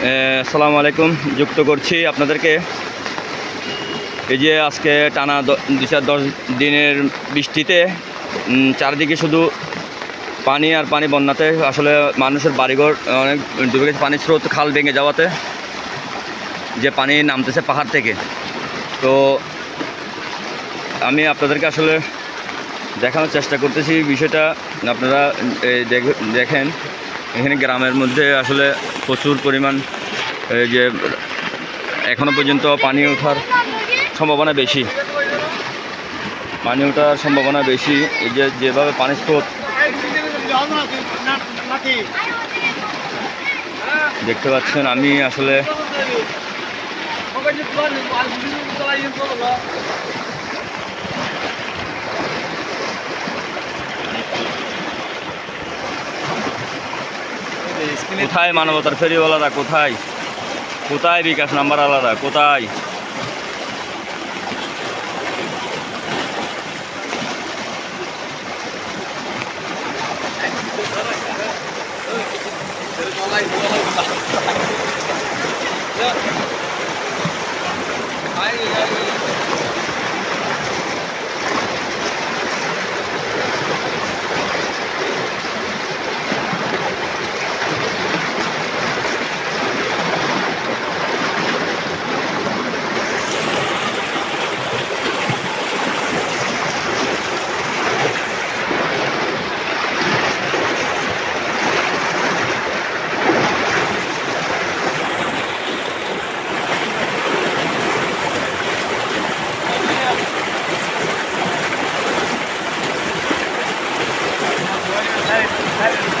আসসালামু আলাইকুম, যুক্ত করছি আপনাদেরকে। এই যে আজকে টানা দুই চার দশ দিনের বৃষ্টিতে চারিদিকে শুধু পানি আর পানি বন্যাতে, আসলে মানুষের বাড়িঘর অনেক ডুবে গেছে, পানির স্রোত খাল ভেঙে যাওয়াতে, যে পানি নামতেছে পাহাড় থেকে। তো আমি আপনাদেরকে আসলে দেখানোর চেষ্টা করতেছি, বিষয়টা আপনারা দেখেন। এখানে গ্রামের মধ্যে আসলে প্রচুর পরিমাণ যে এখনও পর্যন্ত পানি ওঠার সম্ভাবনা বেশি। পানি ওঠার সম্ভাবনা বেশি যে যেভাবে পানির স্রোত দেখতে পাচ্ছেন, আমি আসলে কোথায় মানবতার ফেরিওয়ালারা কোথায়? কোথায় বিকাশ নাম্বার আলাদা? কোথায়? Thank you. Thank you.